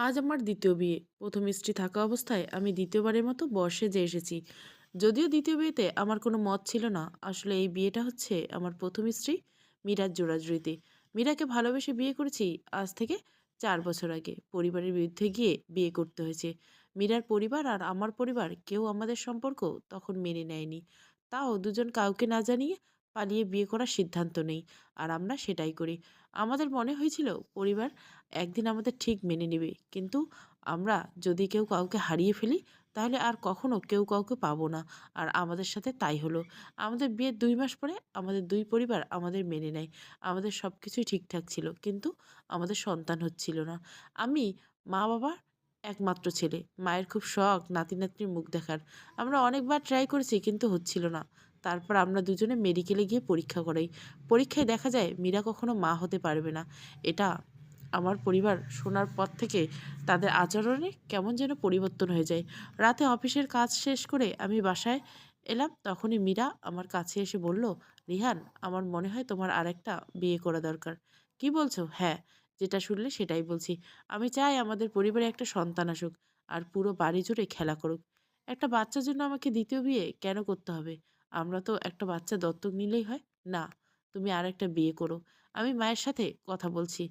আজ আমার দ্বিতীয় বিয়ে। প্রথম স্ত্রী থাকা অবস্থায় আমি দ্বিতীয়বারের মতো বর্ষে যে এসেছি। যদিও দ্বিতীয় বিয়েতে আমার কোনো মত ছিল না। আসলে এই বিয়েটা হচ্ছে আমার প্রথম স্ত্রী, মীরার জোড়াজুড়িতে মীরাকে ভালোবেসে বিয়ে করেছি আজ থেকে চার বছর আগে। পরিবারের বিরুদ্ধে গিয়ে বিয়ে করতে হয়েছে। মীরার পরিবার আর আমার পরিবার কেউ আমাদের সম্পর্ক তখন মেনে নেয়নি। তাও দুজন কাউকে না জানিয়ে পালিয়ে বিয়ে করার সিদ্ধান্ত নেই। আর আমরা সেটাই করি। আমাদের মনে হয়েছিল পরিবার একদিন আমাদের ঠিক মেনে নেবে। কিন্তু আমরা যদি কেউ কাউকে হারিয়ে ফেলি, তাহলে আর কখনো কেউ কাউকে পাবো না। আর আমাদের সাথে তাই হলো। আমাদের বিয়ের দুই মাস পরে আমাদের দুই পরিবার আমাদের মেনে নেয়। আমাদের সব কিছুই ঠিকঠাক ছিল, কিন্তু আমাদের সন্তান হচ্ছিল না। আমি মা বাবার একমাত্র ছেলে। মায়ের খুব শখ নাতি নাতনির মুখ দেখার। আমরা অনেকবার ট্রাই করেছি, কিন্তু হচ্ছিল না। তারপর আমরা দুজনে মেডিকেলে গিয়ে পরীক্ষা করাই। পরীক্ষায় দেখা যায়, মীরা কখনো মা হতে পারবে না। এটা আমার পরিবার শোনার পর থেকে তাদের আচরণে কেমন যেন পরিবর্তন হয়ে যায়। রাতে অফিসের কাজ শেষ করে আমি বাসায় এলাম, তখনই মীরা আমার কাছে এসে বলল, রিহান, আমার মনে হয় তোমার আরেকটা বিয়ে করা দরকার। কি বলছো? হ্যাঁ যেটা শুনলে সেটাই বলছি। আমি চাই আমাদের পরিবারে একটা সন্তান আসুক আর পুরো বাড়ি জুড়ে খেলা করুক। একটা বাচ্চার জন্য আমাকে দ্বিতীয় বিয়ে কেন করতে হবে? আমরা তো একটা বাচ্চা দত্তক নিলেই হয়। না, তুমি আর একটা বিয়ে করো। আমি মায়ের সাথে কথা বলছি।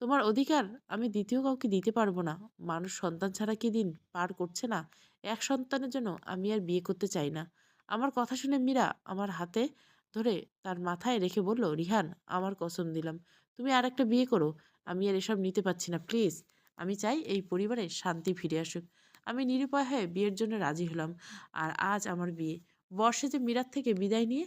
তোমার অধিকার আমি দ্বিতীয় কাউকে দিতে পারব না। মানুষ সন্তান ছাড়া কি দিন পার করছে না? এক সন্তানের জন্য আমি আর বিয়ে করতে চাই না। আমার কথা শুনে মীরা আমার হাতে ধরে তার মাথায় রেখে বলল, রিহান, আমার কসম দিলাম। তুমি আর একটা বিয়ে করো। আমি আর এসব নিতে পারছি না, প্লিজ। আমি চাই এই পরিবারে শান্তি ফিরে আসুক। আমি নিরুপায় হয়ে বিয়ের জন্য রাজি হলাম। আর আজ আমার বিয়ে। বর্ষে যে মীরার থেকে বিদায় নিয়ে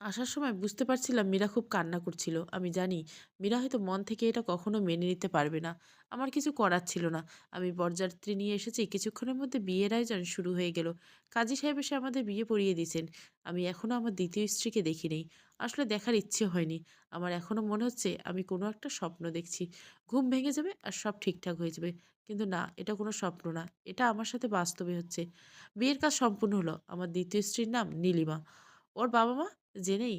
আসার সময় বুঝতে পারছিলাম মীরা খুব কান্না করছিল। আমি জানি মীরা হয়তো মন থেকে এটা কখনো মেনে নিতে পারবে না। আমার কিছু করার ছিল না। আমি বরযাত্রী নিয়ে এসেছি। কিছুক্ষণের মধ্যে বিয়ের আয়োজন শুরু হয়ে গেল। কাজী সাহেব এসে আমাদের বিয়ে পড়িয়ে দিয়েছেন। আমি এখনও আমার দ্বিতীয় স্ত্রীকে দেখি নেই আসলে দেখার ইচ্ছে হয়নি। আমার এখনও মনে হচ্ছে আমি কোনো একটা স্বপ্ন দেখছি। ঘুম ভেঙে যাবে আর সব ঠিকঠাক হয়ে যাবে। কিন্তু না, এটা কোনো স্বপ্ন না। এটা আমার সাথে বাস্তবে হচ্ছে। বিয়ের কাজ সম্পূর্ণ হলো। আমার দ্বিতীয় স্ত্রীর নাম নীলিমা। ওর বাবা মা জেনেই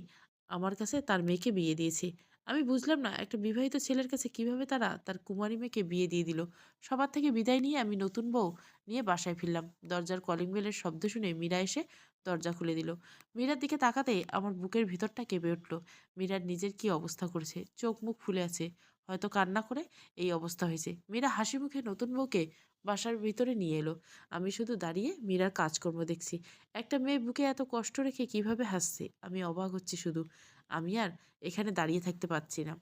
আমার কাছে তার মেয়েকে বিয়ে দিয়েছে। আমি বুঝলাম না, একটা বিবাহিত ছেলের কাছে কীভাবে তারা তার কুমারী মেয়েকে বিয়ে দিয়ে দিল? সবার থেকে বিদায় নিয়ে আমি নতুন বউ নিয়ে বাসায় ফিরলাম। দরজার কলিং বেলের শব্দ শুনে মীরা এসে দরজা খুলে দিল। মীরার দিকে তাকাতে আমার বুকের ভিতরটা কেঁপে উঠল। মীরার নিজের কি অবস্থা করেছে? চোখ মুখ ফুলে আছে। হয়তো কান্না করে এই অবস্থা হয়েছে। মীরা হাসি মুখে নতুন বউকে বাসার ভিতরে নিয়ে এলো। আমি শুধু দাঁড়িয়ে মীরার কাজকর্ম দেখছি। একটা মেয়ে বুকে এত কষ্ট রেখে কীভাবে হাসছে? আমি অবাক হচ্ছি শুধু। আমি আর এখানে দাঁড়িয়ে থাকতে পারছি না।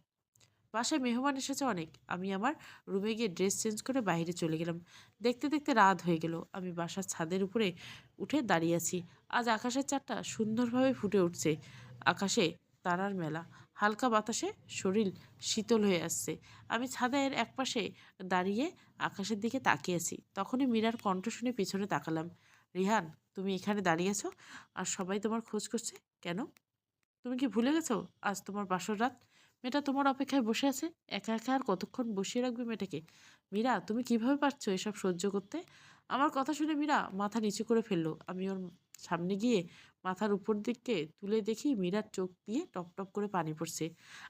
বাসায় মেহমান এসেছে অনেক। আমি আমার রুমে গিয়ে ড্রেস চেঞ্জ করে বাইরে চলে গেলাম। দেখতে দেখতে রাত হয়ে গেল। আমি বাসার ছাদের উপরে উঠে দাঁড়িয়ে আছি। আজ আকাশের চারটা সুন্দরভাবে ফুটে উঠছে। আকাশে তারার মেলা। হালকা বাতাসে শরীর শীতল হয়ে আসছে। আমি ছাদের একপাশে দাঁড়িয়ে আকাশের দিকে তাকিয়ে আছি। তখনই মীরার কণ্ঠ শুনে পিছনে তাকালাম। রিহান, তুমি এখানে দাঁড়িয়ে আছো? আর সবাই তোমার খোঁজ করছে? কেন? তুমি কি ভুলে গেছো? আজ তোমার বাসর রাত। মেয়েটা তোমার অপেক্ষায় বসে আছে। একা একা আর কতক্ষণ বসিয়ে রাখবে মেয়েটাকে? মীরা, তুমি কীভাবে পারছ এসব সহ্য করতে? আমার কথা শুনে মীরা মাথা নিচু করে ফেলল। আমি ওর সামনে গিয়ে মাথার উপর দিকে তুলে দেখি মীরার চোখ দিয়ে টপ টপ করে পানি পড়ছে।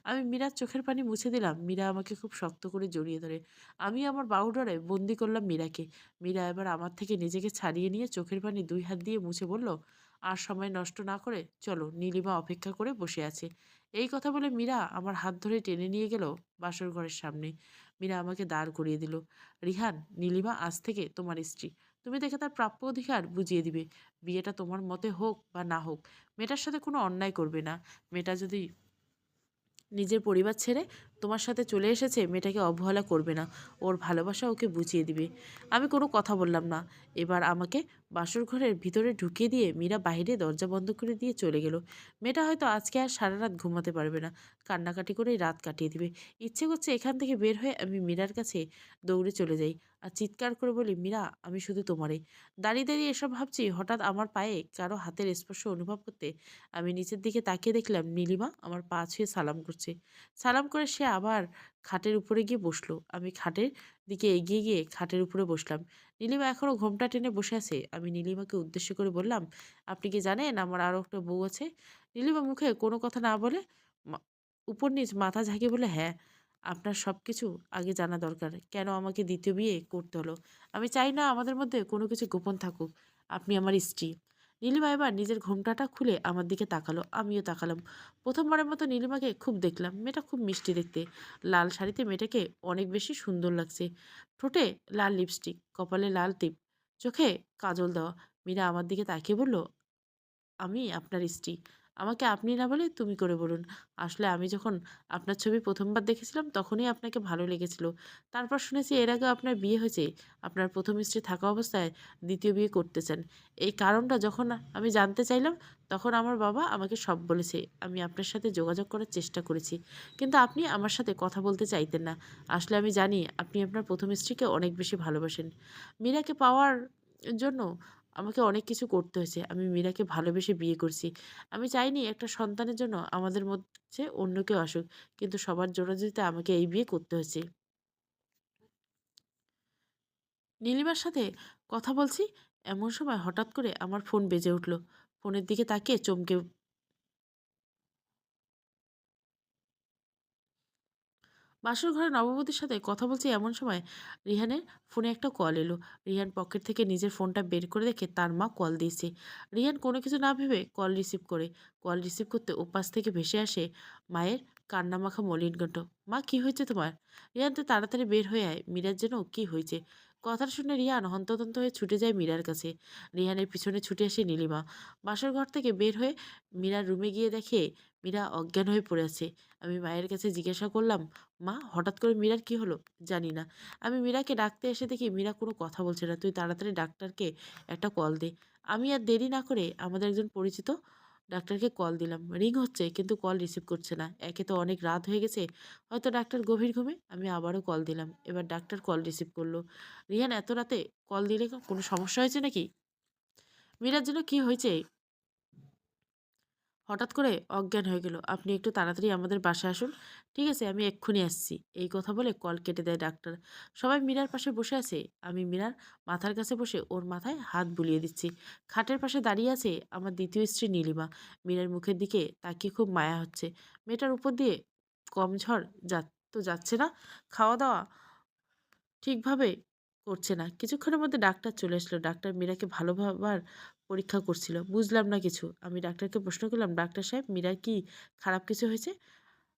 আমি মীরার চোখের পানি মুছে দিলাম। মীরা আমাকে খুব শক্ত করে জড়িয়ে ধরে। আমি আমার বাহুডরে বন্দি করলাম মীরাকে। মীরা এবার আমার থেকে নিজেকে ছাড়িয়ে নিয়ে চোখের পানি দুই হাত দিয়ে মুছে বলল, আর সময় নষ্ট না করে চলো নীলিমা অপেক্ষা করে বসে আছে। এই কথা বলে মীরা আমার হাত ধরে টেনে নিয়ে গেল বাসর ঘরের সামনে। মীরা আমাকে দাঁড় করিয়ে দিল, রিহান, নীলিমা আজ থেকে তোমার স্ত্রী। তুমি দেখে তার প্রাপ্য অধিকার বুঝিয়ে দিবে। বিয়েটা তোমার মতে হোক বা না হোক, মেয়েটার সাথে কোনো অন্যায় করবে না। মেয়েটা যদি নিজের পরিবার ছেড়ে তোমার সাথে চলে এসেছে, মেয়েটাকে অবহেলা করবে না। ওর ভালোবাসা ওকে বুঝিয়ে দিবে। আমি কোনো কথা বললাম না। এবার আমাকে বাসর ঘরের ভিতরে ঢুকিয়ে দিয়ে মীরা বাইরে দরজা বন্ধ করে দিয়ে চলে গেল। মেয়েটা হয়তো আজকে আর সারা রাত ঘুমাতে পারবে না। কান্নাকাটি করেই রাত কাটিয়ে দিবে। ইচ্ছে করছে এখান থেকে বের হয়ে আমি মীরার কাছে দৌড়ে চলে যাই আর চিৎকার করে বলি, মীরা, আমি শুধু তোমারই। দাঁড়িয়ে দাঁড়িয়ে এসব ভাবছি, হঠাৎ আমার পায়ে কারও হাতের স্পর্শ অনুভব করতে আমি নিচের দিকে তাকিয়ে দেখলাম, নীলিমা আমার পা ছুঁয়ে সালাম করছে। সালাম করে সে আবার খাটের উপরে গিয়ে বসল। আমি খাটের দিকে এগিয়ে গিয়ে খাটের উপরে বসলাম। নীলিমা এখনও ঘোমটা টেনে বসে আছে। আমি নীলিমাকে উদ্দেশ্য করে বললাম, আপনি কি জানেন আমার আরও একটা বউ আছে? নীলিমা মুখে কোনো কথা না বলে উপর নিচ মাথা ঝাঁকে বলে হ্যাঁ আপনার সব কিছু আগে জানা দরকার। কেন আমাকে দ্বিতীয় বিয়ে করতে হলো? আমি চাই না আমাদের মধ্যে কোনো কিছু গোপন থাকুক। আপনি আমার স্ত্রী। নীলিমা এবার নিজের ঘোমটাটা খুলে আমার দিকে তাকালো, আমিও তাকালাম। প্রথমবারের মতো নীলিমাকে খুব দেখলাম, মেয়েটা খুব মিষ্টি দেখতে। লাল শাড়িতে মেয়েটাকে অনেক বেশি সুন্দর লাগছে। ঠোঁটে লাল লিপস্টিক, কপালে লাল টিপ, চোখে কাজল দেওয়া। মীরা আমার দিকে তাকিয়ে বলল, আমি আপনার স্ত্রী। আমাকে আপনি না বলে তুমি করে বলুন। আসলে আমি যখন আপনার ছবি প্রথমবার দেখেছিলাম, তখনই আপনাকে ভালো লেগেছিল। তারপর শুনেছি এর আগে আপনার বিয়ে হয়েছে। আপনার প্রথম স্ত্রী থাকা অবস্থায় দ্বিতীয় বিয়ে করতে চান এই কারণটা যখন আমি জানতে চাইলাম, তখন আমার বাবা আমাকে সব বলেছে। আমি আপনার সাথে যোগাযোগ করার চেষ্টা করেছি। কিন্তু আপনি আমার সাথে কথা বলতে চাইতেন না। আসলে আমি জানি আপনি আপনার প্রথম স্ত্রীকে অনেক বেশি ভালোবাসেন। মীরাকে পাওয়ার জন্য আমাকে অনেক কিছু করতে হয়েছে। আমি মীরাকে ভালোবেসে বিয়ে করছি। আমি চাইনি একটা সন্তানের জন্য আমাদের মধ্যে অন্য কেউ আসুক, কিন্তু সবার জোরাজুরিতে আমাকে এই বিয়ে করতে হয়েছে। নীলিমার সাথে কথা বলছি, এমন সময় হঠাৎ করে আমার ফোন বেজে উঠল। ফোনের দিকে তাকিয়ে চমকে বাসর ঘরে নববতীর সাথে কথা বলছি এমন সময় রিহানের ফোনে একটা কল এলো। রিহান পকেট থেকে নিজের ফোনটা বের করে দেখে তার মা কল দিয়েছে। রিহান কোনো কিছু না ভেবে কল রিসিভ করে। কল রিসিভ করতে ওপাশ থেকে ভেসে আসে মায়ের কান্নামাখা মলিন কণ্ঠ, মা, কি হয়েছে তোমার? রিহান তো তাড়াতাড়ি বের হয়ে আয় মিরাজ যেন কি হয়েছে? কথাটা শুনে রিহান হন্তদন্ত হয়ে ছুটে যায় মীরার কাছে। রিহানের পিছনে ছুটে আসে নীলিমা। বাসর ঘর থেকে বের হয়ে মীরার রুমে গিয়ে দেখে মীরা অজ্ঞান হয়ে পড়ে আছে। আমি মায়ের কাছে জিজ্ঞাসা করলাম, মা, হঠাৎ করে মীরার কি হলো? জানি না। আমি মীরাকে ডাকতে এসে দেখি মীরা কোনো কথা বলছে না। তুই তাড়াতাড়ি ডাক্তারকে একটা কল দে। আমি আর দেরি না করে আমাদের একজন পরিচিত ডাক্তারকে কল দিলাম। রিং হচ্ছে, কিন্তু কল রিসিভ করছে না। একে তো অনেক রাত হয়ে গেছে। হয়তো ডাক্তার গভীর ঘুমে, আমি আবারও কল দিলাম। এবার ডাক্তার কল রিসিভ করল। রিহান এত রাতে কল দিলে কোনো সমস্যা হয়েছে নাকি? মীরার জন্য কী হয়েছে? হঠাৎ করে অজ্ঞান হয়ে গেল। আপনি একটু তাড়াতাড়ি আমাদের বাসায় আসুন। ঠিক আছে, আমি এক্ষুনি আসছি। এই কথা বলে কল কেটে দেয় ডাক্তার। সবাই মীরার পাশে বসে আছে। আমি মীরার মাথার কাছে বসে ওর মাথায় হাত বুলিয়ে দিচ্ছি। খাটের পাশে দাঁড়িয়ে আছে আমার দ্বিতীয় স্ত্রী নীলিমা। মীরার মুখের দিকে তাকিয়ে খুব মায়া হচ্ছে। মেয়েটার উপর দিয়ে কম ঝড় যা, তো যাচ্ছে না। খাওয়া দাওয়া ঠিকভাবে করছে না। কিছুক্ষণের মধ্যে ডাক্তার চলে আসলো। ডাক্তার মীরাকে ভালোভাবার পরীক্ষা করছিল। বুঝলাম না কিছু। আমি ডাক্তারকে প্রশ্ন করলাম, ডাক্তার সাহেব, মীরার কি খারাপ কিছু হয়েছে?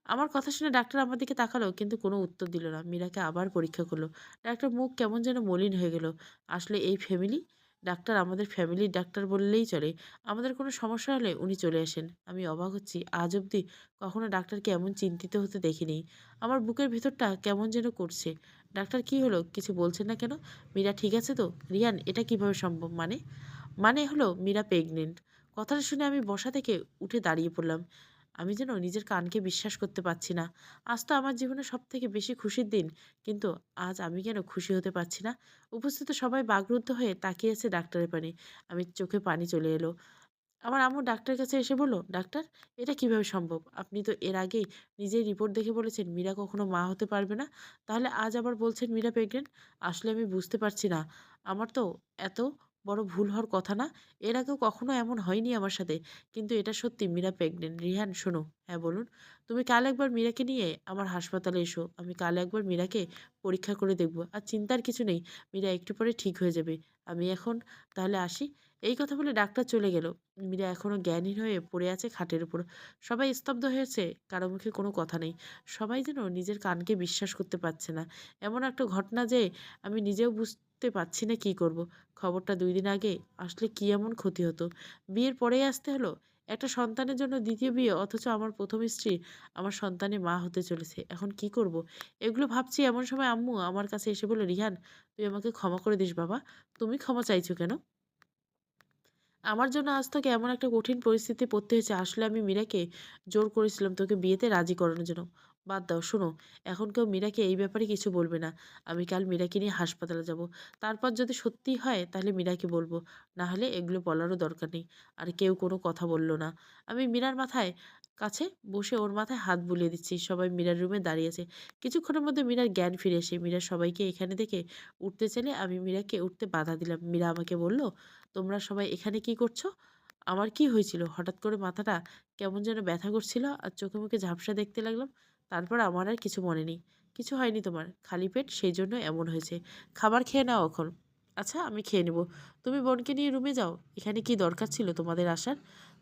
আমার কথা শুনে ডাক্তার আমার দিকে তাকালো, কিন্তু কোনো উত্তর দিল না। মীরাকে আবার পরীক্ষা করল। ডাক্তার, মুখ কেমন যেন মলিন হয়ে গেল। আসলে এই ফ্যামিলি ডাক্তার আমাদের ফ্যামিলির ডাক্তার বললেই চলে। আমাদের কোনো সমস্যা হলে উনি চলে আসেন। আমি অবাক হচ্ছি। আজ অবধি কখনো ডাক্তারকে এমন চিন্তিত হতে দেখিনি। আমার বুকের ভেতরটা কেমন যেন করছে। ডাক্তার কি হলো? কিছু বলছেন না কেন? মীরা ঠিক আছে তো? রিয়ান, এটা কীভাবে সম্ভব? মানে? মানে হলো মীরা প্রেগনেন্ট কথাটা শুনে আমি বসা থেকে উঠে দাঁড়িয়ে পড়লাম। আমি যেন নিজের কানকে বিশ্বাস করতে পারছি না। আজ তো আমার জীবনে সব থেকে বেশি খুশির দিন। কিন্তু আজ আমি কেন খুশি হতে পারছি না? উপস্থিত সবাই বাগরুদ্ধ হয়ে তাকিয়ে আছে ডাক্তারের পানি। আমি চোখে পানি চলে এলো। আমার আম্মু ডাক্তারের কাছে এসে বলল, ডাক্তার, এটা কীভাবে সম্ভব? আপনি তো এর আগেই নিজেই রিপোর্ট দেখে বলেছেন মীরা কখনো মা হতে পারবে না। তাহলে আজ আবার বলছেন মীরা প্রেগনেন্ট আসলে আমি বুঝতে পারছি না। আমার তো এত বড় ভুল হওয়ার কথা না। এর আগেও কখনো এমন হয়নি আমার সাথে। কিন্তু এটা সত্যি মীরা প্রেগনেন্ট রিহান, শোনো। হ্যাঁ বলুন। তুমি কাল একবার মীরাকে নিয়ে আমার হাসপাতালে এসো। আমি কাল একবার মীরাকে পরীক্ষা করে দেখব। আর চিন্তার কিছু নেই। মীরা একটু পরে ঠিক হয়ে যাবে। আমি এখন তাহলে আসি। এই কথা বলে ডাক্তার চলে গেল। মীরা এখনও জ্ঞানহীন হয়ে পড়ে আছে খাটের উপর। সবাই স্তব্ধ হয়েছে, কারও মুখে কোনো কথা নেই। সবাই যেন নিজের কানকে বিশ্বাস করতে পারছে না। এমন একটা ঘটনা যে আমি নিজেও বুঝতে পারছি না কী করব। খবরটা দুই দিন আগে আসলে কী এমন ক্ষতি হতো? বিয়ের পরেই আসতে হলো? একটা সন্তানের জন্য দ্বিতীয় বিয়ে, অথচ আমার প্রথম স্ত্রী আমার সন্তানের মা হতে চলেছে। এখন কি করব। এগুলো ভাবছি এমন সময় আম্মু আমার কাছে এসে বলে রিহান, তুই আমাকে ক্ষমা করে দিস বাবা। তুমি ক্ষমা চাইছো কেন? আমার জন্য আজ তোকে এমন একটা কঠিন পরিস্থিতি পড়তে হয়েছে, আসলে আমি মীরাকে জোর করেছিলাম তোকে বিয়েতে রাজি করানোর জন্য। বাদ দাও, শোনো, এখন কেউ মীরাকে এই ব্যাপারে কিছু বলবে না। আমি কাল মীরাকে নিয়ে হাসপাতালে যাব। তারপর যদি সত্যি হয়, তাহলে মীরাকে বলব। না হলে এগুলো বলারও দরকার নেই। আর কেউ কোনো কথা বলল না। আমি মীরার মাথায় কাছে বসে ওর মাথায় হাত বুলিয়ে দিচ্ছি। সবাই মীরার রুমে দাঁড়িয়েছে কিছুক্ষণের মধ্যে মীরার জ্ঞান ফিরে এসে মীরা সবাইকে এখানে দেখে উঠতে চাইলে আমি মীরাকে উঠতে বাধা দিলাম। মীরা আমাকে বলল, তোমরা সবাই এখানে কি করছ? আমার কি হয়েছিল? হঠাৎ করে মাথাটা কেমন যেন ব্যথা করছিল আর চোখে মুখে ঝাপসা দেখতে লাগলাম। তারপর আমার আর কিছু মনে নেই। কিছু হয়নি তোমার। খালি পেট, সেই জন্য এমন হয়েছে। খাবার খেয়ে নাও এখন। আচ্ছা আমি খেয়ে নেব। তুমি বোনকে নিয়ে রুমে যাও। এখানে কি দরকার ছিল তোমাদের আসার?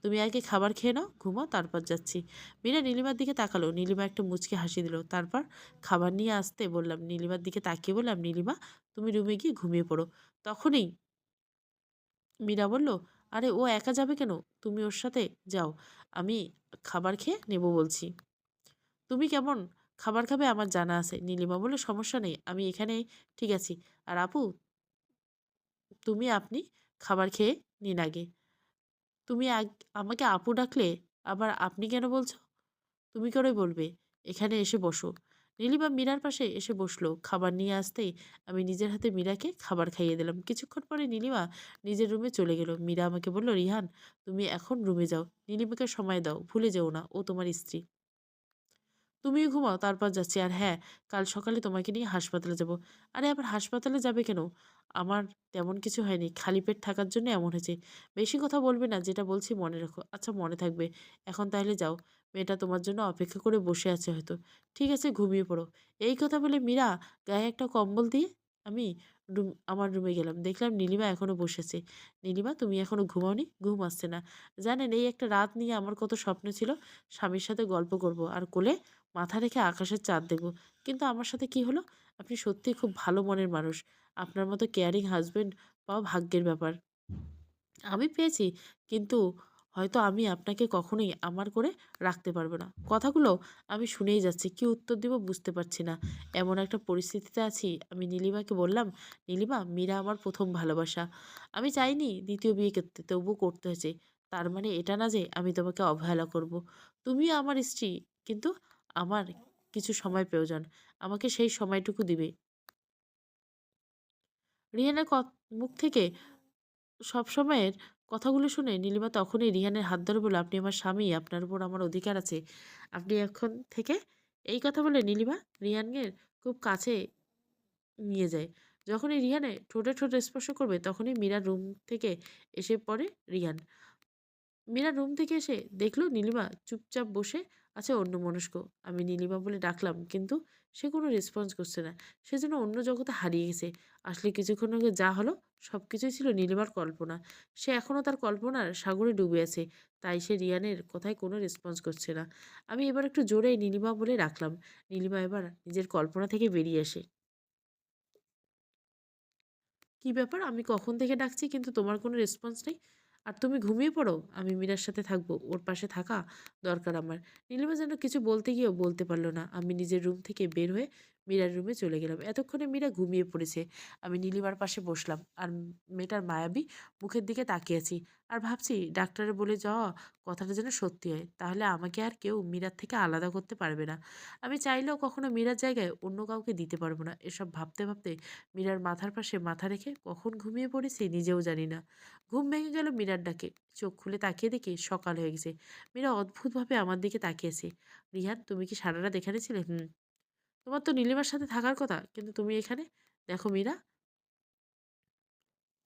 তুমি আগে খাবার খেয়ে নাও, ঘুমাও, তারপর যাচ্ছি। মীরা নীলিমার দিকে তাকালো। নীলিমা একটা মুচকে হাসি দিল। তারপর খাবার নিয়ে আসতে বললাম, নীলিমার দিকে তাকিয়ে বললাম, নীলিমা, তুমি রুমে গিয়ে ঘুমিয়ে পড়ো। তখনই মীরা বলল, আরে, ও একা যাবে কেন? তুমি ওর সাথে যাও। আমি খাবার খেয়ে নেব বলছি। তুমি কেমন? খাবার খাবে আমার জানা আছে। নীলিমা বলল, সমস্যা নেই, আমি এখানে ঠিক আছি। আর আপু, তুমি, আপনি খাবার খেয়ে নিন আগে। তুমি আমাকে আপু ডাকলে আবার আপনি কেন বলছ? তুমি করে বলবে? এখানে এসে বসো। নীলিমা মীরার পাশে এসে বসল। খাবার নিয়ে আসতেই আমি নিজের হাতে মীরাকে খাবার খাইয়ে দিলাম। কিছুক্ষণ পরে নীলিমা নিজের রুমে চলে গেল। মীরা আমাকে বলল, রিহান, তুমি এখন রুমে যাও। নীলিমাকে সময় দাও। ভুলে যেও না। ও তোমার স্ত্রী। তুমিও ঘুমাও, তারপর যাচ্ছি। আর হ্যাঁ কাল সকালে তোমাকে নিয়ে হাসপাতালে যাব। আরে, আবার হাসপাতালে যাবে কেন? আমার তেমন কিছু হয়নি। খালি পেট থাকার জন্য এমন হয়েছে। বেশি কথা বলবে না, যেটা বলছি মনে রাখো। আচ্ছা মনে থাকবে। এখন তাহলে যাও। মেয়েটা তোমার জন্য অপেক্ষা করে বসে আছে হয়তো। ঠিক আছে, ঘুমিয়ে পড়ো। এই কথা বলে মীরা গায়ে একটা কম্বল দিয়ে আমি রুম, আমার রুমে গেলাম। দেখলাম নীলিমা এখনও বসেছে নীলিমা, তুমি এখনও ঘুমাওনি? ঘুম আসছে না। জানেন, এই একটা রাত নিয়ে আমার কত স্বপ্ন ছিল। স্বামীর সাথে গল্প করব। আর কোলে মাথা রেখে আকাশের চাঁদ দেখব। কিন্তু আমার সাথে কি হলো? আপনি সত্যিই খুব ভালো মনের মানুষ। আপনার মতো কেয়ারিং হাজবেন্ড পাওয়া ভাগ্যের ব্যাপার। আমি পেয়েছি, কিন্তু হয়তো আমি আপনাকে কখনোই আমার করে রাখতে পারব না। কথাগুলো আমি শুনেই যাচ্ছি, কি উত্তর দিব বুঝতে পারছি না। এমন একটা পরিস্থিতিতে আছি, আমি নীলিমাকে বললাম, নীলিমা, মীরা আমার প্রথম ভালোবাসা। আমি চাইনি দ্বিতীয় বিয়ে করতে, তবুও করতে হয়েছে। তার মানে এটা না যে আমি তোমাকে অবহেলা করব। তুমিও আমার স্ত্রী, কিন্তু আমার কিছু সময় প্রয়োজন। আমাকে সেই সময়টুকু দিবে। রিহানের মুখ থেকে সব সময়ের কথাগুলো শুনে নীলিমা তখনই রিহানের হাত ধরে বলল, আপনি আমার স্বামী, আপনার উপর আমার অধিকার আছে। আপনি এখন থেকে এই কথা বলে নীলিমা রিহানের খুব কাছে নিয়ে যায়। যখনই রিহানে ঠোঁটে ঠোঁটে স্পর্শ করবে, তখনই মীরা রুম থেকে এসে পড়ে রিহান। মীরা রুম থেকে এসে দেখল নীলিমা চুপচাপ বসে আছে অন্যমনস্ক। আমি নীলিমা বলে ডাকলাম, কিন্তু সে কোনো রেসপন্স করছে না। সে যেন অন্য জগতে হারিয়ে গেছে। আসলে কিছুক্ষণ আগে যা হলো সব কিছুই ছিল নীলিমার কল্পনা। সে এখনও তার কল্পনার সাগরে ডুবে আছে, তাই সে রিয়ানের কথায় কোনো রেসপন্স করছে না। আমি এবার একটু জোরে নীলিমা বলে রাখলাম। নীলিমা এবার নিজের কল্পনা থেকে বেরিয়ে আসে। কি ব্যাপার? আমি কখন থেকে ডাকছি? কিন্তু তোমার কোনো রেসপন্স নেই? আর তুমি ঘুমিয়ে পড়ো, আমি মীরার সাথে থাকব, ওর পাশে থাকা দরকার আমার। নীলিমা যেন কিছু বলতে গিয়েও বলতে পারল না। আমি নিজের রুম থেকে বের হয়ে মীরার রুমে চলে গেলাম। এতক্ষণে মীরা ঘুমিয়ে পড়েছে। আমি নীলিমার পাশে বসলাম। আর মেয়েটার মায়াবী মুখের দিকে তাকিয়ে আছি। আর ভাবছি, ডাক্তারে বলে যাওয়া কথাটা যেন সত্যি হয়। তাহলে আমাকে আর কেউ মীরার থেকে আলাদা করতে পারবে না। আমি চাইলেও কখনো মীরার জায়গায় অন্য কাউকে দিতে পারব না। এসব ভাবতে ভাবতে মীরার মাথার পাশে মাথা রেখে কখন ঘুমিয়ে পড়েছি নিজেও জানি না। ঘুম ভেঙে গেল মীরার ডাকে। চোখ খুলে তাকিয়ে দেখি সকাল হয়ে গেছে। মীরা অদ্ভুতভাবে আমার দিকে তাকিয়েছে রিহান, তুমি কি সারা রাত এখানে হুম। তোমার তো নীলিমার সাথে থাকার কথা, কিন্তু তুমি এখানে দেখো মীরা।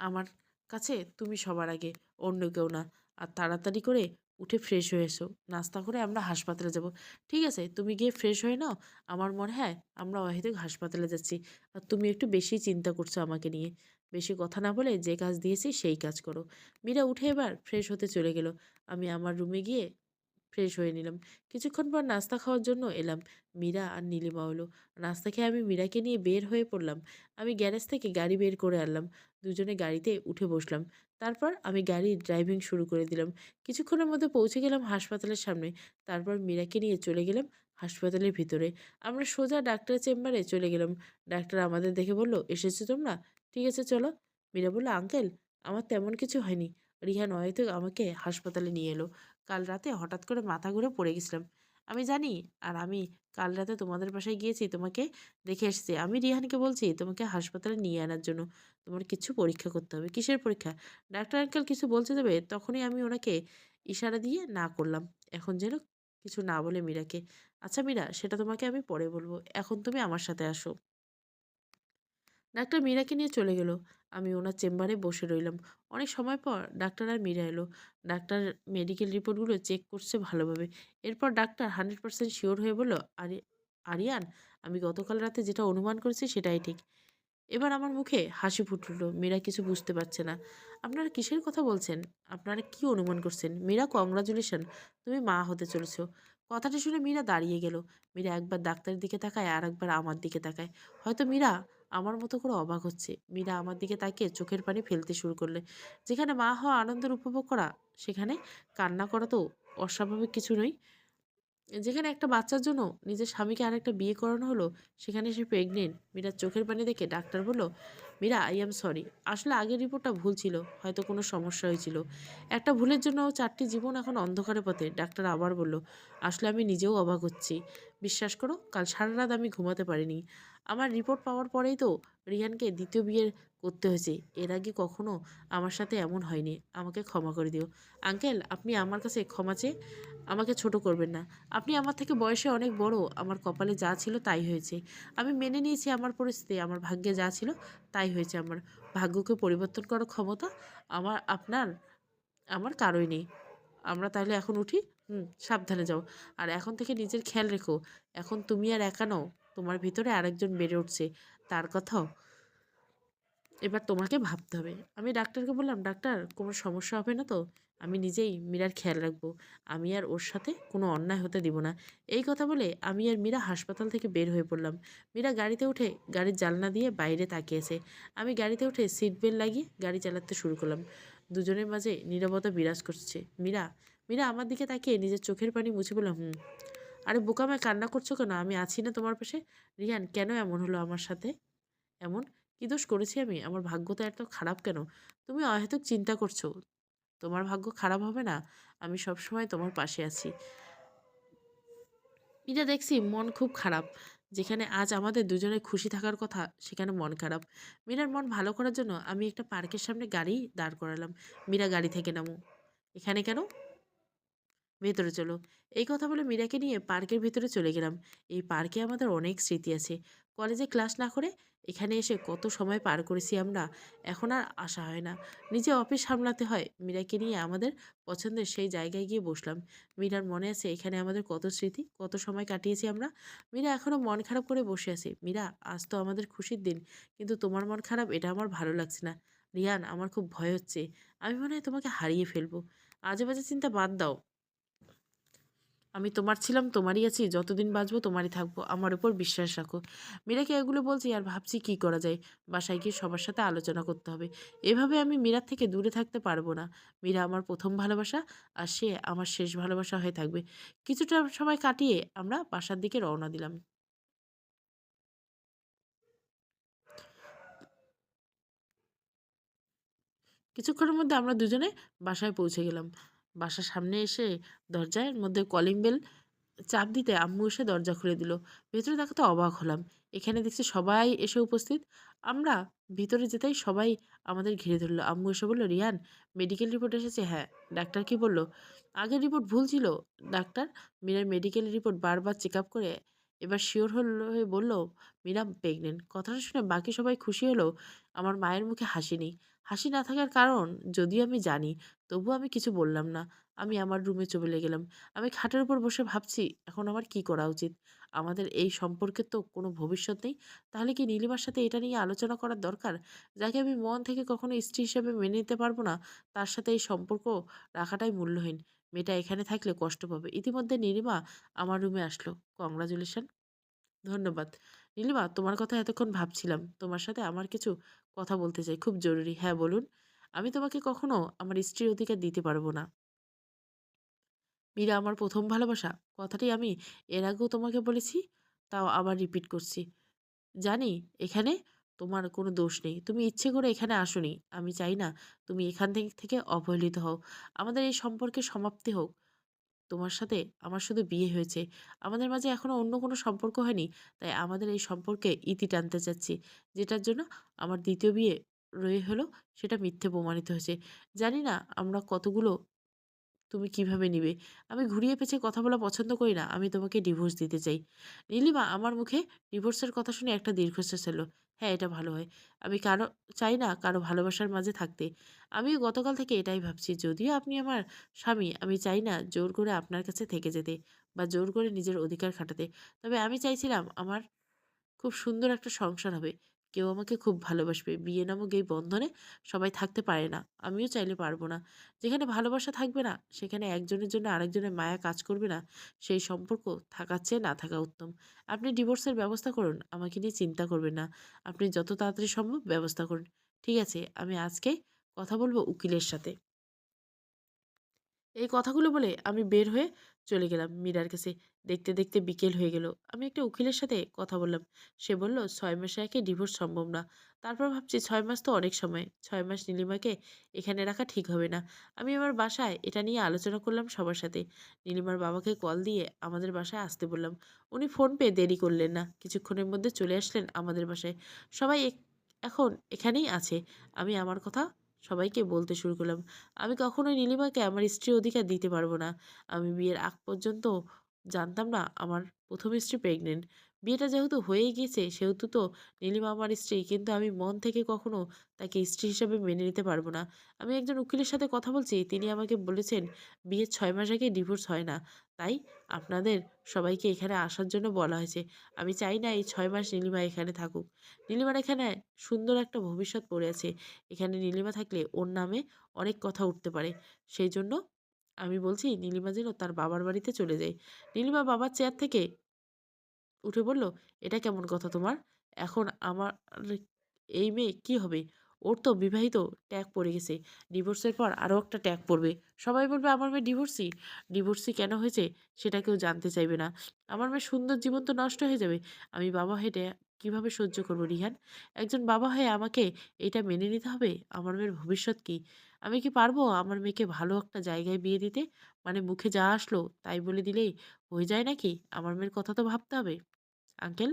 আমার কাছে তুমি সবার আগে, অন্য কেউ না। আর তাড়াতাড়ি করে উঠে ফ্রেশ হয়ে এসো। নাস্তা করে আমরা হাসপাতালে যাব। ঠিক আছে, তুমি গিয়ে ফ্রেশ হয়ে নাও। আমার মনে হয় আমরা হয়তো হাসপাতালে যাচ্ছি। আর তুমি একটু বেশি চিন্তা করছ আমাকে নিয়ে। বেশি কথা না বলে যে কাজ দিয়েছি সেই কাজ করো। মীরা উঠে এবার ফ্রেশ হতে চলে গেল। আমি আমার রুমে গিয়ে ফ্রেশ হয়ে নিলাম। কিছুক্ষণ পর নাস্তা খাওয়ার জন্য এলাম। মীরা আর নীলিমা হলো। নাস্তা খেয়ে আমি মীরাকে নিয়ে বের হয়ে পড়লাম। আমি গ্যারেজ থেকে গাড়ি বের করে আনলাম। দুজনে গাড়িতে উঠে বসলাম। তারপর আমি গাড়ি ড্রাইভিং শুরু করে দিলাম। কিছুক্ষণের মধ্যে পৌঁছে গেলাম হাসপাতালের সামনে। তারপর মীরাকে নিয়ে চলে গেলাম হাসপাতালের ভিতরে। আমরা সোজা ডাক্তারের চেম্বারে চলে গেলাম। ডাক্তার আমাদের দেখে বলল, এসেছ তোমরা? ঠিক আছে, চলো। মীরা বলল, আঙ্কেল, আমার তেমন কিছু হয়নি। রিহান হয়তো আমাকে হাসপাতালে নিয়ে এলো। কাল রাতে হঠাৎ করে মাথা ঘুরে পড়ে গেছিলাম। আমি জানি, আর আমি কাল রাতে তোমাদের বাসায় গিয়েছি, তোমাকে দেখে এসেছি। আমি রিহানকে বলছি, তোমাকে হাসপাতালে নিয়ে আনার জন্য তোমার কিছু পরীক্ষা করতে হবে। কিসের পরীক্ষা? ডাক্তার আঙ্কেল কিছু বলতে দেবে, তখনই আমি ওনাকে ইশারা দিয়ে না করলাম। এখন যেন কিছু না বলে মীরাকে। আচ্ছা মীরা, সেটা তোমাকে আমি পরে বলব। এখন তুমি আমার সাথে আসো। ডাক্তার মীরাকে নিয়ে চলে গেল। আমি ওনার চেম্বারে বসে রইলাম। অনেক সময় পর ডাক্তার আর মীরা এলো। ডাক্তার মেডিকেল রিপোর্টগুলো চেক করছে ভালোভাবে। এরপর ডাক্তার হান্ড্রেড পার্সেন্ট শিওর হয়ে বলল, আরে, আরিয়ান, আমি গতকাল রাতে যেটা অনুমান করেছি সেটাই ঠিক। এবার আমার মুখে হাসি ফুটল। মীরা কিছু বুঝতে পারছে না। আপনারা কিসের কথা বলছেন? আপনারা কি অনুমান করছেন? মীরা, কংগ্রাচুলেশন, তুমি মা হতে চলেছ। কথাটা শুনে মীরা দাঁড়িয়ে গেল। মীরা একবার ডাক্তারের দিকে তাকায় আর একবার আমার দিকে তাকায়। হয়তো মীরা আমার মতো করে অবাক হচ্ছে। মীরা আমার দিকে তাকিয়ে চোখের পানি ফেলতে শুরু করলে। যেখানে মা হওয়া আনন্দের উপভোগ করা, সেখানে কান্না করা তো অস্বাভাবিক কিছু নয়। যেখানে একটা বাচ্চার জন্য নিজের স্বামীকে আরেকটা বিয়ে করানো হলো, সেখানে সে প্রেগনেন্ট মীরার চোখের পানি দেখে ডাক্তার বলল, মীরা আই এম সরি আসলে আগের রিপোর্টটা ভুল ছিল, হয়তো কোনো সমস্যা হয়েছিল। একটা ভুলের জন্য চারটি জীবন এখন অন্ধকারে পথে। ডাক্তার আবার বলল, আসলে আমি নিজেও অবাক হচ্ছি। বিশ্বাস করো, কাল সারা রাত আমি ঘুমাতে পারিনি। আমার রিপোর্ট পাওয়ার পরেই তো রিয়ানকে দ্বিতীয় বিয়ের করতে হয়েছে। এর আগে কখনো আমার সাথে এমন হয়নি। আমাকে ক্ষমা করে দিও। আঙ্কেল, আপনি আমার কাছে ক্ষমা চেয়ে আমাকে ছোট করবেন না। আপনি আমার থেকে বয়সে অনেক বড়। আমার কপালে যা ছিল তাই হয়েছে। আমি মেনে নিয়েছি আমার পরিস্থিতি। আমার ভাগ্যে যা ছিল তাই হয়েছে আমার। ভাগ্যকে পরিবর্তন করার ক্ষমতা আমার, আপনার, আমার কারোই নেই। আমরা তাহলে এখন উঠি? হুম, সাবধানে যাও। আর এখন থেকে নিজের খেয়াল রেখো। এখন তুমি আর একা নও। তোমার ভিতরে আরেকজন বেড়ে উঠছে, তার কথাও এবার তোমাকে ভাবতে হবে। আমি ডাক্তারকে বললাম, ডাক্তার, কোনো সমস্যা হবে না তো? আমি নিজেই মীরার খেয়াল রাখব। আমি আর ওর সাথে কোনো অন্যায় হতে দিব না। এই কথা বলে আমি আর মীরা হাসপাতাল থেকে বের হয়ে পড়লাম। মীরা গাড়িতে উঠে গাড়ির জানলা দিয়ে বাইরে তাকিয়েছে। আমি গাড়িতে উঠে সিট বেল্ট লাগিয়ে গাড়ি চালাতে শুরু করলাম। দুজনের মাঝে নীরবতা বিরাজ করছে। মীরা মীরা আমার দিকে তাকিয়ে নিজের চোখের পানি মুছে বললাম হুম আরে বোকামায় কান্না করছ কেন? আমি আছি না তোমার পাশে। রিয়ান, কেন এমন হলো আমার সাথে? এমন? কী দোষ করেছি আমি? আমার ভাগ্য তো এত খারাপ কেন? তুমি অহেতুক চিন্তা করছ। তোমার ভাগ্য খারাপ হবে না? আমি সবসময় তোমার পাশে আছি। এটা দেখছি মন খুব খারাপ। যেখানে আজ আমাদের দুজনের খুশি থাকার কথা, সেখানে মন খারাপ। মীরার মন ভালো করার জন্য আমি একটা পার্কের সামনে গাড়ি দাঁড় করালাম। মীরা গাড়ি থেকে নামো। এখানে কেন? ভেতরে চলো। এই কথা বলে মীরাকে নিয়ে পার্কের ভিতরে চলে গেলাম। এই পার্কে আমাদের অনেক স্মৃতি আছে। কলেজে ক্লাস না করে এখানে এসে কত সময় পার করেছি আমরা, এখন আর আসা হয় না। নিজে অফিস সামলাতে হয়, মীরাকে নিয়ে আমাদের পছন্দের সেই জায়গায় গিয়ে বসলাম। মীরার মনে আছে এখানে আমাদের কত স্মৃতি, কত সময় কাটিয়েছি আমরা। মীরা এখনও মন খারাপ করে বসে আছে। মীরা, আজ তো আমাদের খুশির দিন, কিন্তু তোমার মন খারাপ, এটা আমার ভালো লাগছে না। রিয়ান, আমার খুব ভয় হচ্ছে। আমি মনে হয় তোমাকে হারিয়ে ফেলব। আজে বাজে চিন্তা বাদ দাও। আমি তোমার ছিলাম, তোমারই আছি, যতদিন বাঁচবো তোমারই থাকব, আমার উপর বিশ্বাস রাখো। মীরাকে এগুলো বলছি আর ভাবছি কি করা যায়, বাসায় গিয়ে সবার সাথে আলোচনা করতে হবে। এভাবে আমি মীরার থেকে দূরে থাকতে পারব না। মীরা আমার প্রথম ভালোবাসা আর সে আমার শেষ ভালোবাসা হয়ে থাকবে। কিছুটা সময় কাটিয়ে আমরা বাসার দিকে রওনা দিলাম। কিছুক্ষণের মধ্যে আমরা দুজনে বাসায় পৌঁছে গেলাম। বাসার সামনে এসে দরজার মধ্যে কলিং বেল চাপ দিতে আম্মু এসে দরজা খুলে দিল। ভেতরে তাকাতে অবাক হলাম। এখানে দেখছি সবাই এসে উপস্থিত। আমরা ভিতরে যেতেই সবাই আমাদের ঘিরে ধরলো। আম্মু এসে বলল, রিয়ান মেডিকেল রিপোর্ট এসেছে? হ্যাঁ। ডাক্তার কি বলল? আগের রিপোর্ট ভুল ছিল। ডাক্তার মীরার মেডিকেল রিপোর্ট বারবার চেক আপ করে এবার শিওর হলো হয়ে বলল, মীরা প্রেগনেন্ট কথাটা শুনে বাকি সবাই খুশি হলেও আমার মায়ের মুখে হাসি নেই। হাসি না থাকার কারণ যদিও আমি জানি তবুও আমি কিছু বললাম না। আমি আমার রুমে চলে গেলাম। আমি খাটের উপর বসে ভাবছি, এখন আমার কি করা উচিত? আমাদের এই সম্পর্কের তো কোনো ভবিষ্যৎ নেই। তাহলে কি নীলিমার সাথে এটা নিয়ে আলোচনা করার দরকার? যাকে আমি মন থেকে কখনো স্ত্রী হিসেবে মেনে নিতে পারব না, তার সাথে এই সম্পর্ক রাখাটাই মূল্যহীন। মেয়েটা এখানে থাকলে কষ্ট পাবে। ইতিমধ্যে নীলিমা আমার রুমে আসলো। কংগ্রাচুলেশন ধন্যবাদ। নীলিমা, তোমার কথা এতক্ষণ ভাবছিলাম। তোমার সাথে আমার কিছু কথা বলতে চাই। খুব জরুরি। হ্যাঁ বলুন। আমি তোমাকে কখনো আমার স্ত্রীর অধিকার দিতে পারব না। মীরা, আমার প্রথম ভালোবাসা, কথাটি আমি এর আগেও তোমাকে বলেছি, তাও আবার রিপিট করছি। জানি, এখানে তোমার কোনো দোষ নেই। তুমি ইচ্ছে করে এখানে আসোনি। আমি চাই না তুমি এখান থেকে অবহেলিত হও। আমাদের এই সম্পর্কে সমাপ্তি হোক। তোমার সাথে আমার শুধু বিয়ে হয়েছে। আমাদের মাঝে এখনও অন্য কোনো সম্পর্ক হয়নি, তাই আমাদের এই সম্পর্কে ইতি টানতে চাচ্ছি, যেটার জন্য আমার দ্বিতীয় বিয়ে রয়ে হলো সেটা মিথ্যে প্রমাণিত হয়েছে জানি না আমরা কতগুলো তুমি কীভাবে নিবে? আমি ঘুরিয়ে পেঁচিয়ে কথা বলা পছন্দ করি না। আমি তোমাকে ডিভোর্স দিতে চাই। নীলিমা আমার মুখে ডিভোর্সের কথা শুনে একটা দীর্ঘশ্বাস এলো। হ্যাঁ, এটা ভালো হয়। আমি কারও চাই না কারও ভালোবাসার মাঝে থাকতে। আমিও গতকাল থেকে এটাই ভাবছি। যদিও আপনি আমার স্বামী, আমি চাই না জোর করে আপনার কাছে থেকে যেতে। বা জোর করে নিজের অধিকার খাটাতে। তবে আমি চাইছিলাম আমার খুব সুন্দর একটা সংসার হবে। কেউ আমাকে খুব ভালোবাসবে। বিয়ে নামক এই বন্ধনে সবাই থাকতে পারে না। আমিও চাইলে পারব না। যেখানে ভালোবাসা থাকবে না, সেখানে একজনের জন্য আরেকজনের মায়া কাজ করবে না, সেই সম্পর্ক থাকার চেয়ে না থাকা উত্তম। আপনি ডিভোর্সের ব্যবস্থা করুন। আমাকে নিয়ে চিন্তা করবেন না। আপনি যত তাড়াতাড়ি সম্ভব ব্যবস্থা করুন। ঠিক আছে, আমি আজকে কথা বলব উকিলের সাথে। এই কথাগুলো বলে আমি বের হয়ে চলে গেলাম মীরার কাছে। দেখতে, দেখতে বিকেল হয়ে গেল। আমি একটা উকিলের সাথে কথা বললাম। সে বলল, "৬ মাসের আগে ডিভোর্স সম্ভব না।" তারপর ভাবছি ছয় মাস তো অনেক সময়। ছয় মাস নীলিমাকে এখানে রাখা ঠিক হবে না। আমি আমার বাসায় এটা নিয়ে আলোচনা করলাম সবার সাথে। নীলিমার বাবাকে কল দিয়ে আমাদের বাসায় আসতে বললাম। উনি ফোন পেয়ে দেরি করলেন না। কিছুক্ষণের মধ্যে চলে আসলেন আমাদের বাসায়। সবাই এক এখন এখানেই আছে। আমি আমার কথা সবাইকে বলতে শুরু করলাম। আমি কখনোই নীলিমাকে আমার স্ত্রী অধিকার দিতে পারব না। আমি বিয়ের আগ পর্যন্ত জানতাম না আমার প্রথম স্ত্রী প্রেগনেন্ট। বিয়েটা যেহেতু হয়েই গিয়েছে, সেহেতু তো নীলিমা আমার স্ত্রী। কিন্তু আমি মন থেকে কখনো তাকে স্ত্রী হিসাবে মেনে নিতে পারব না। আমি একজন উকিলের সাথে কথা বলছি। তিনি আমাকে বলেছেন, বিয়ের ছয় মাস আগে ডিভোর্স হয় না। তাই আপনাদের সবাইকে এখানে আসার জন্য বলা হয়েছে। আমি চাই না এই ছয় মাস নীলিমা এখানে থাকুক। নীলিমার এখানে সুন্দর একটা ভবিষ্যৎ পড়ে আছে। এখানে নীলিমা থাকলে ওর নামে অনেক কথা উঠতে পারে। সেই জন্য আমি বলছি, নীলিমা যেন তার বাবার বাড়িতে চলে যায়। নীলিমা বাবার চেয়ার থেকে উঠে বলল, "এটা কেমন কথা তোমার? এখন আমার এই মেয়ে কি হবে? ওর তো বিবাহিত ট্যাগ পড়ে গেছে। ডিভোর্সের পর আরও একটা ট্যাগ পড়বে। সবাই বলবে আমার মেয়ে ডিভোর্সি। ডিভোর্সি কেন হয়েছে সেটা কেউ জানতে চাইবে না। আমার মেয়ের সুন্দর জীবন তো নষ্ট হয়ে যাবে। আমি বাবা এটা কীভাবে সহ্য করব রিহান? একজন বাবা হয়ে আমাকে এটা মেনে নিতে হবে? আমার মেয়ের ভবিষ্যৎ কি? আমি কি পারব আমার মেয়েকে ভালো একটা জায়গায় বিয়ে দিতে? মানে মুখে যা আসলো তাই বলে দিলেই হয়ে যায় নাকি? আমার মেয়ের কথা তো ভাবতে হবে।" আঙ্কেল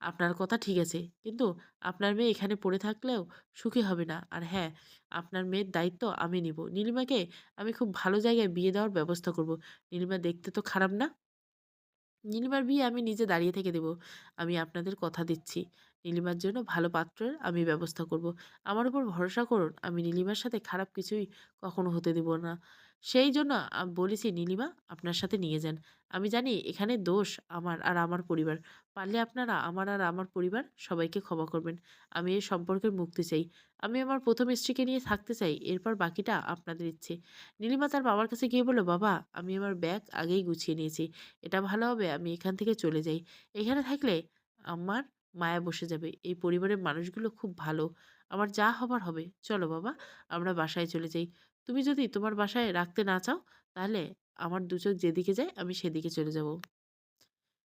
আপনার কথা ঠিক আছে। কিন্তু আপনার মেয়ে এখানে পড়ে থাকলেও সুখী হবে না। আর হ্যাঁ, আপনার মেয়ের দায়িত্ব আমি নিবো। নীলিমাকে আমি খুব ভালো জায়গায় বিয়ে দেওয়ার ব্যবস্থা করব। নীলিমা দেখতে তো খারাপ না। নীলিমার বিয়ে আমি নিজে দাঁড়িয়ে থেকে দেব। আমি আপনাদের কথা দিচ্ছি। নীলিমার জন্য ভালো পাত্রের আমি ব্যবস্থা করব। আমার উপর ভরসা করুন। আমি নীলিমার সাথে খারাপ কিছুই কখনো হতে দেব না। সেই জন্য বলেছি নীলিমা আপনার সাথে নিয়ে যান। আমি জানি এখানে দোষ আমার আর আমার পরিবার। পারলে আপনারা আমার আর আমার পরিবার সবাইকে ক্ষমা করবেন। আমি এই সম্পর্কের মুক্তি চাই। আমি আমার প্রথম স্ত্রীকে নিয়ে থাকতে চাই। এরপর বাকিটা আপনাদের ইচ্ছে। নীলিমা তার বাবার কাছে গিয়ে বলল, "বাবা, আমি আমার ব্যাগ আগেই গুছিয়ে নিয়েছি। এটা ভালো হবে আমি এখান থেকে চলে যাই। এখানে থাকলে আমার মায়া বসে যাবে। এই পরিবারের মানুষগুলো খুব ভালো। আমার যা হবার হবে। চলো বাবা, আমরা বাসায় চলে যাই। তুমি যদি তোমার বাসায় রাখতে না চাও, তাহলে আমার দু চোখ যেদিকে যায় আমি সেদিকে চলে যাব।"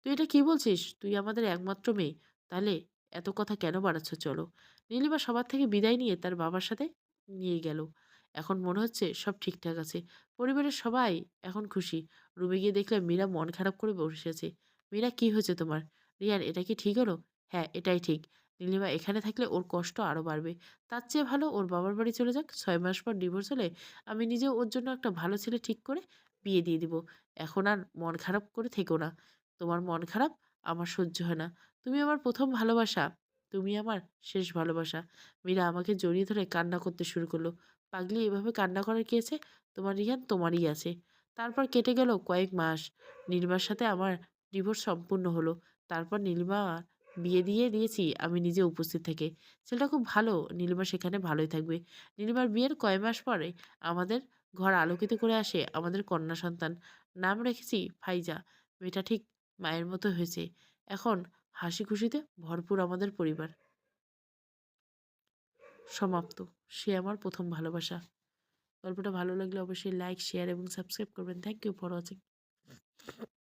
"তুই এটা কি বলছিস? তুই আমাদের একমাত্র মেয়ে। তাহলে এত কথা কেন বাড়াচ্ছ চলো।" নীলিমা সবার থেকে বিদায় নিয়ে তার বাবার সাথে নিয়ে গেল। এখন মনে হচ্ছে সব ঠিকঠাক আছে। পরিবারের সবাই এখন খুশি। রুমে গিয়ে দেখলাম মীরা মন খারাপ করে বসে আছে। "মীরা কি হয়েছে তোমার? রিয়ান এটা কি ঠিক হলো?" "হ্যাঁ, এটাই ঠিক। নীলিমা এখানে থাকলে ওর কষ্ট আরও বাড়বে। তার চেয়ে ভালো ওর বাবার বাড়ি চলে যাক। ছয় মাস পর ডিভোর্স হলে আমি নিজেও ওর জন্য একটা ভালো ছেলে ঠিক করে বিয়ে দিয়ে দিব। এখন আর মন খারাপ করে থেকো না। তোমার মন খারাপ, আমার সহ্য হয় না। তুমি আমার প্রথম ভালোবাসা। তুমি আমার শেষ ভালোবাসা।" মীরা আমাকে জড়িয়ে ধরে কান্না করতে শুরু করল। "পাগলি, এভাবে কান্না করার কি আছে? তোমার রিহান তোমারই আছে।" তারপর কেটে গেল কয়েক মাস। নীলিমার সাথে আমার ডিভোর্স সম্পূর্ণ হলো। তারপর নীলিমা বিয়ে দিয়ে দিয়েছি আমি নিজে উপস্থিত থেকে। ছেলেটা খুব ভালো। নীলিমা সেখানে ভালোই থাকবে। নীলিমার বিয়ের কয় মাস পরে আমাদের ঘর আলোকিত করে আসে আমাদের কন্যা সন্তান। নাম রেখেছি ফাইজা। মেয়েটা ঠিক মায়ের মতো হয়েছে। এখন হাসি খুশিতে ভরপুর আমাদের পরিবার। সমাপ্ত। সে আমার প্রথম ভালোবাসা। গল্পটা ভালো লাগলে অবশ্যই লাইক, শেয়ার এবং সাবস্ক্রাইব করবেন। Thank you for watching.